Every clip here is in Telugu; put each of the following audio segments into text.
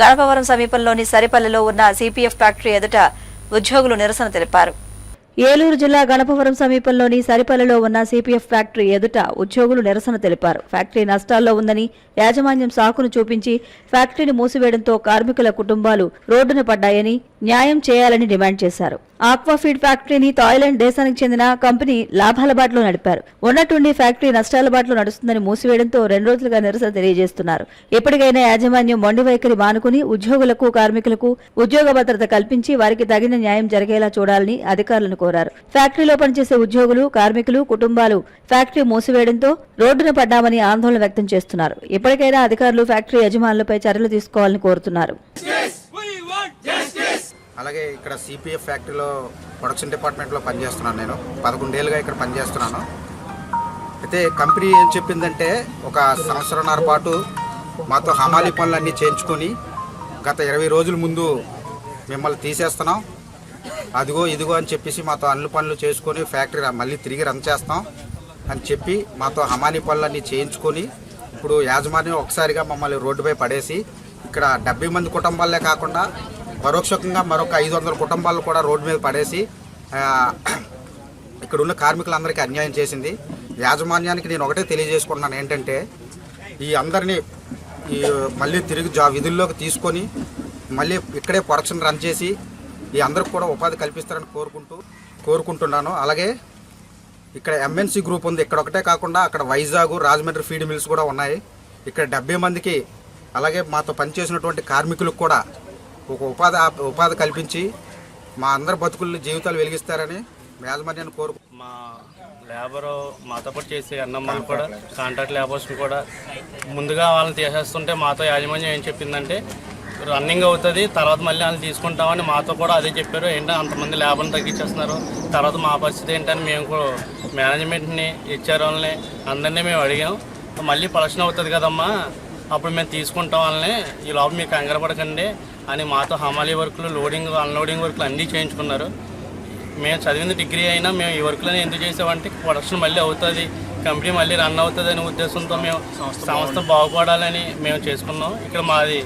గణపవరం సమీపంలోని సరిపల్లిలో ఉన్న సిపిఎఫ్ ఫ్యాక్టరీ ఎదుట ఉద్యోగులు నిరసన తెలిపారు. ఏలూరు జిల్లా గణపవరం సమీపంలోని సరిపల్లిలో ఉన్న సిపిఎఫ్ ఫ్యాక్టరీ ఎదుట ఉద్యోగులు నిరసన తెలిపారు. ఫ్యాక్టరీ నష్టాల్లో ఉందని యాజమాన్యం సాకును చూపించి ఫ్యాక్టరీని మూసివేయడంతో కార్మికుల కుటుంబాలు రోడ్డున పడ్డాయని న్యాయం చేయాలని డిమాండ్ చేశారు. ఆక్వాఫీడ్ ఫ్యాక్టరీని థాయిలాండ్ దేశానికి చెందిన కంపెనీ లాభాల బాటలో నడిపారు. ఉన్నట్టుండి ఫ్యాక్టరీ నష్టాల బాటలో నడుస్తుందని మూసివేయడంతో రెండు రోజులుగా నిరసన తెలియజేస్తున్నారు. ఎప్పటికైనా యాజమాన్యం మొండి వైఖరి మానుకుని ఉద్యోగులకు కార్మికులకు ఉద్యోగ భద్రత కల్పించి వారికి తగిన న్యాయం జరిగేలా చూడాలని అధికారులను కోరారు. ఫ్యాక్టరీలో పనిచేసే ఉద్యోగులు కార్మికులు కుటుంబాలు ఫ్యాక్టరీ మూసివేయడంతో రోడ్డున పడ్డామని ఆందోళన వ్యక్తం చేస్తున్నారు. ఇప్పటికైనా అధికారులు ఫ్యాక్టరీ యజమానులపై చర్యలు తీసుకోవాలని కోరుతున్నారు. అలాగే ఇక్కడ సిపిఎఫ్ ఫ్యాక్టరీలో ప్రొడక్షన్ డిపార్ట్మెంట్లో పనిచేస్తున్నాను నేను. పదకొండేళ్ళుగా ఇక్కడ పనిచేస్తున్నాను. అయితే కంపెనీ ఏం చెప్పిందంటే ఒక సంవత్సరంన్నర పాటు మాతో హమాలీ పనులన్నీ చేయించుకొని గత ఇరవై రోజుల ముందు మిమ్మల్ని తీసేస్తున్నాం. అదిగో ఇదిగో అని చెప్పేసి మాతో అన్ని పనులు చేసుకొని ఫ్యాక్టరీ మళ్ళీ తిరిగి రన్ చేస్తాం అని చెప్పి మాతో హమానీ పనులన్నీ చేయించుకొని ఇప్పుడు యాజమాన్యం ఒకసారిగా మమ్మల్ని రోడ్డుపై పడేసి ఇక్కడ డెబ్బై మంది కుటుంబాలే కాకుండా పరోక్షకంగా మరొక ఐదు వందల కుటుంబాలు కూడా రోడ్డు మీద పడేసి ఇక్కడ ఉన్న కార్మికులందరికీ అన్యాయం చేసింది. యాజమాన్యానికి నేను ఒకటే తెలియజేసుకుంటున్నాను ఏంటంటే ఈ అందరినీ ఈ మళ్ళీ తిరిగి జా విధుల్లోకి తీసుకొని మళ్ళీ ఇక్కడే ప్రొడక్షన్ రన్ చేసి ఈ అందరికి కూడా ఉపాధి కల్పిస్తారని కోరుకుంటూ కోరుకుంటున్నాను. అలాగే ఇక్కడ ఎంఎన్సీ గ్రూప్ ఉంది. ఇక్కడ ఒకటే కాకుండా అక్కడ వైజాగ్ రాజమండ్రి ఫీడ్ మిల్స్ కూడా ఉన్నాయి. ఇక్కడ డెబ్బై మందికి అలాగే మాతో పనిచేసినటువంటి కార్మికులకు కూడా ఒక ఉపాధి ఉపాధి కల్పించి మా అందరి బతుకుల్ని జీవితాలు వెలిగిస్తారని యాజమాన్యాన్ని కోరు మా లేబర్ మాతో పాటు చేసే అన్నమ్మలు కూడా కాంట్రాక్ట్ లేబర్స్ని కూడా ముందుగా వాళ్ళని తీసేస్తుంటే మాతో యాజమాన్యం ఏం చెప్పిందంటే రన్నింగ్ అవుతుంది. తర్వాత మళ్ళీ వాళ్ళని తీసుకుంటామని మాతో కూడా అదే చెప్పారు. ఏంటంటే అంతమంది లేబర్ని తగ్గించేస్తున్నారు. తర్వాత మా పరిస్థితి ఏంటని మేము కూడా మేనేజ్మెంట్ని హెచ్ఆర్ వాళ్ళని అందరినీ మేము అడిగాం. మళ్ళీ ప్రశ్న అవుతుంది కదమ్మా అప్పుడు మేము తీసుకుంటాం వాళ్ళని ఈ లోపల మీకు కంగారపడకండి అని మాతో హమాలీ వర్క్లు లోడింగ్ అన్లోడింగ్ వర్క్లు అన్నీ చేయించుకున్నారు. మేము చదివిన డిగ్రీ అయినా మేము ఈ వర్క్లను ఎందుకు చేసామంటే ప్రొడక్షన్ మళ్ళీ అవుతుంది. కంపెనీ మళ్ళీ రన్ అవుతుంది అనే ఉద్దేశంతో మేము సంస్థ బాగుపడాలని మేము చేసుకున్నాం. ఇక్కడ మాది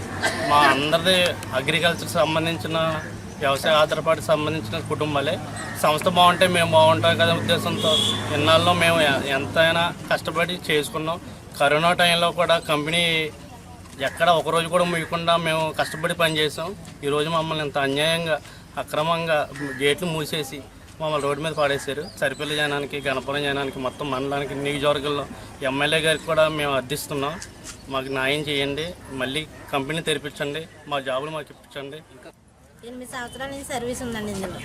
మా అందరిది అగ్రికల్చర్ సంబంధించిన వ్యవసాయ ఆధారపాటు సంబంధించిన కుటుంబాలే. సంస్థ బాగుంటే మేము బాగుంటాం కదా ఉద్దేశంతో ఇన్నాళ్ళు మేము ఎంతైనా కష్టపడి చేసుకున్నాం. కరోనా టైంలో కూడా కంపెనీ ఎక్కడ ఒక రోజు కూడా ముయ్యకుండా మేము కష్టపడి పనిచేసాం. ఈరోజు మమ్మల్ని ఇంత అన్యాయంగా అక్రమంగా గేట్లు మూసేసి మమ్మల్ని రోడ్డు మీద పాడేశారు. సరిపల్లి జనానికి గణపురం జనానికి మొత్తం మండలానికి నియోజకవర్గంలో ఎమ్మెల్యే గారికి కూడా మేము అర్థిస్తున్నాం. మాకు న్యాయం చేయండి. మళ్ళీ కంపెనీ తెరిపించండి. మా జాబులు మాకు ఇప్పించండి. ఎనిమిది సంవత్సరాల నుంచి సర్వీస్ ఉందండి ఇందులో.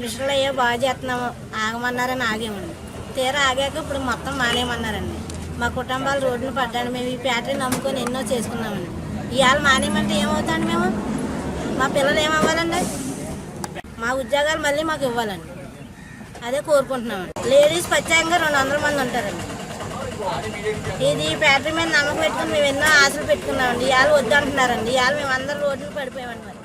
మిషన్లు అయ్యో బాగా చేస్తున్నాము. ఆగమన్నారని ఆగేమండి తీరా ఆగాక ఇప్పుడు మొత్తం మానేయమన్నారండి. మా కుటుంబాలు రోడ్డును పడ్డాను మేము ఈ ఫ్యాక్టరీ నమ్ముకొని ఎన్నో చేసుకున్నామండి. ఇవాళ మానేయమంటే ఏమవుతాండి మేము? మా పిల్లలు ఏమవ్వాలండి? మా ఉద్యోగాలు మళ్ళీ మాకు ఇవ్వాలండి. అదే కోరుకుంటున్నామండి లేడీస్ ప్రత్యేకంగా రెండు వందల మంది ఉంటారండి. ఇది ఫ్యాక్టరీ మీద నమ్మకం పెట్టుకుని మేము ఎన్నో ఆశలు పెట్టుకున్నామండి. ఇవాళ వద్దు అంటున్నారండి ఇవాళ మేము అందరం రోడ్లు పడిపోయామండి మరి